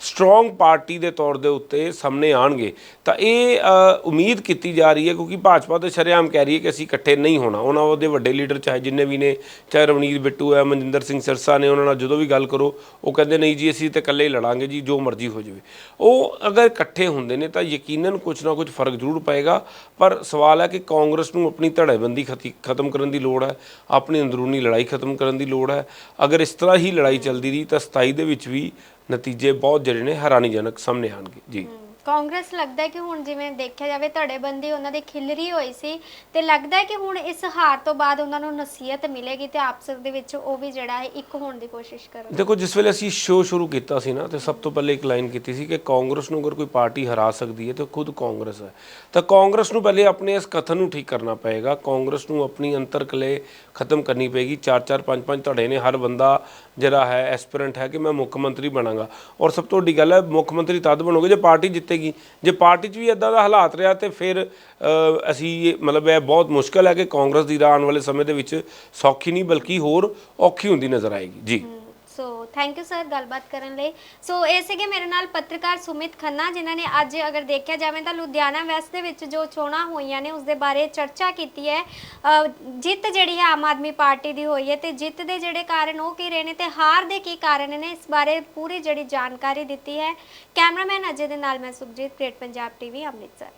ਸਟਰੋਂਗ ਪਾਰਟੀ ਦੇ ਤੌਰ ਦੇ ਉੱਤੇ ਸਾਹਮਣੇ ਆਣਗੇ। ਤਾਂ ਇਹ ਉਮੀਦ ਕੀਤੀ ਜਾ ਰਹੀ ਹੈ ਕਿਉਂਕਿ ਭਾਜਪਾ ਤਾਂ ਸ਼ਰੇਆਮ ਕਹਿ ਰਹੀ ਹੈ ਕਿ ਅਸੀਂ ਇਕੱਠੇ ਨਹੀਂ ਹੋਣਾ। ਉਹਨਾਂ ਉਹਦੇ ਵੱਡੇ ਲੀਡਰ ਚਾਹੇ ਜਿੰਨੇ ਵੀ ਨੇ, ਚਾਹੇ ਰਵਨੀਤ ਬਿੱਟੂ ਹੈ, ਮਨਜਿੰਦਰ ਸਿੰਘ ਸਿਰਸਾ ਨੇ, ਉਹਨਾਂ ਨਾਲ ਜਦੋਂ ਵੀ ਗੱਲ ਕਰੋ, ਉਹ ਕਹਿੰਦੇ ਨਹੀਂ ਜੀ ਅਸੀਂ ਤਾਂ ਇਕੱਲੇ ਹੀ ਲੜਾਂਗੇ ਜੀ, ਜੋ ਮਰਜ਼ੀ ਹੋ ਜਾਵੇ। ਉਹ ਅਗਰ ਇਕੱਠੇ ਹੁੰਦੇ ਨੇ ਤਾਂ ਯਕੀਨਨ ਕੁਝ ਨਾ ਕੁਝ ਫ਼ਰਕ ਜ਼ਰੂਰ ਪਏਗਾ, ਪਰ ਸਵਾਲ ਹੈ ਕਿ ਕਾਂਗਰਸ ਨੂੰ ਆਪਣੀ ਧੜੇਬੰਦੀ ਖਤੀ- ਖਤਮ ਕਰਨ ਦੀ ਲੋੜ ਹੈ, ਆਪਣੀ ਅੰਦਰੂਨੀ ਲੜਾਈ ਖਤਮ ਕਰਨ ਦੀ ਲੋੜ ਹੈ। ਅਗਰ ਇਸ ਤਰ੍ਹਾਂ ਹੀ ਲੜਾਈ ਚੱਲਦੀ ਰਹੀ ਤਾਂ 27 ਦੇ ਵਿੱਚ ਵੀ ਨਤੀਜੇ ਬਹੁਤ ਜਿਹੜੇ ਨੇ ਹੈਰਾਨੀਜਨਕ ਸਾਹਮਣੇ ਆਣਗੇ ਜੀ। ਕਾਂਗਰਸ ਲੱਗਦਾ ਹੈ ਕਿ ਹੁਣ ਜਿਵੇਂ ਦੇਖਿਆ ਜਾਵੇ ਧੜੇਬੰਦੀ ਉਹਨਾਂ ਦੀ ਖਿਲਰੀ ਹੋਈ ਸੀ ਤੇ ਲੱਗਦਾ ਹੈ ਕਿ ਹੁਣ ਇਸ ਹਾਰ ਤੋਂ ਬਾਅਦ ਉਹਨਾਂ ਨੂੰ ਨਸੀਹਤ ਮਿਲੇਗੀ ਤੇ ਆਪਸ ਦੇ ਵਿੱਚ ਉਹ ਵੀ ਜਿਹੜਾ ਹੈ ਇੱਕ ਹੋਣ ਦੀ ਕੋਸ਼ਿਸ਼ ਕਰਨਗੇ। ਦੇਖੋ, ਜਿਸ ਵੇਲੇ ਅਸੀਂ ਸ਼ੋਅ ਸ਼ੁਰੂ ਕੀਤਾ ਸੀ ਨਾ, ਤੇ ਸਭ ਤੋਂ ਪਹਿਲੇ ਇੱਕ ਲਾਈਨ ਕੀਤੀ ਸੀ ਕਿ ਕਾਂਗਰਸ ਨੂੰ ਅਗਰ ਕੋਈ ਪਾਰਟੀ ਹਰਾ ਸਕਦੀ ਹੈ ਤਾਂ ਖੁਦ ਕਾਂਗਰਸ ਹੈ। ਤਾਂ ਕਾਂਗਰਸ ਨੂੰ ਪਹਿਲੇ ਆਪਣੇ ਇਸ ਕਥਨ ਨੂੰ ਠੀਕ ਕਰਨਾ ਪਏਗਾ। ਕਾਂਗਰਸ ਨੂੰ ਆਪਣੀ ਅੰਤਰਕਲੇ ਖਤਮ ਕਰਨੀ ਪਏਗੀ। ਚਾਰ ਚਾਰ ਪੰਜ ਪੰਜ ਧੜੇ ਨੇ। ਹਰ ਬੰਦਾ ਜਿਹੜਾ ਹੈ ਐਸਪੀਰੈਂਟ ਹੈ ਕਿ ਮੈਂ ਮੁੱਖ ਮੰਤਰੀ ਬਣਾਂਗਾ। ਔਰ ਸਭ ਤੋਂ ਵੱਡੀ ਗੱਲ ਹੈ, ਮੁੱਖ ਮੰਤਰੀ ਤਦ ਬਣੋਗੇ ਜੇ ਪਾਰਟੀ ਜਿੱਤੇਗੀ ਜੇ ਪਾਰਟੀ 'ਚ ਵੀ ਇਦਾਂ ਦਾ ਹਾਲਾਤ ਰਿਹਾ ਤੇ ਫਿਰ ਅਸੀਂ ਮਤਲਬ ਇਹ ਬਹੁਤ ਮੁਸ਼ਕਲ ਹੈ ਕਿ ਕਾਂਗਰਸ ਦੀ ਰਾਹ ਆਉਣ ਵਾਲੇ ਸਮੇਂ ਦੇ ਵਿੱਚ ਸੌਖੀ ਨਹੀਂ ਬਲਕਿ ਹੋਰ ਔਖੀ ਹੁੰਦੀ ਨਜ਼ਰ ਆਏਗੀ। ਜੀ। ਸੋ ਥੈਂਕ ਯੂ ਸਰ ਗੱਲਬਾਤ ਕਰਨ ਲਈ। ਸੋ ਇਹ ਸੀਗੇ ਮੇਰੇ ਨਾਲ ਪੱਤਰਕਾਰ ਸੁਮਿਤ ਖੰਨਾ ਜਿਨ੍ਹਾਂ ਨੇ ਅੱਜ ਅਗਰ ਦੇਖਿਆ ਜਾਵੇ ਤਾਂ ਲੁਧਿਆਣਾ ਵੈਸਟ ਦੇ ਵਿੱਚ ਜੋ ਚੋਣਾਂ ਹੋਈਆਂ ਨੇ ਉਸ ਦੇ ਬਾਰੇ ਚਰਚਾ ਕੀਤੀ ਹੈ। ਅ, ਜਿੱਤ ਜਿਹੜੀ ਹੈ ਆਮ ਆਦਮੀ ਪਾਰਟੀ ਦੀ ਹੋਈ ਹੈ ਤੇ ਜਿੱਤ ਦੇ ਜਿਹੜੇ ਕਾਰਨ ਉਹ ਕੀ ਰਹੇ ਨੇ ਤੇ ਹਾਰ ਦੇ ਕੀ ਕਾਰਨ ਨੇ ਇਸ ਬਾਰੇ ਪੂਰੀ ਜਿਹੜੀ ਜਾਣਕਾਰੀ ਦਿੱਤੀ ਹੈ। ਕੈਮਰਾਮੈਨ ਅਜੇ ਦੇ ਨਾਲ ਮੈਂ ਸੁਖਜੀਤ ਗ੍ਰੇਟ ਪੰਜਾਬ ਟੀਵੀ ਅੰਮ੍ਰਿਤਸਰ।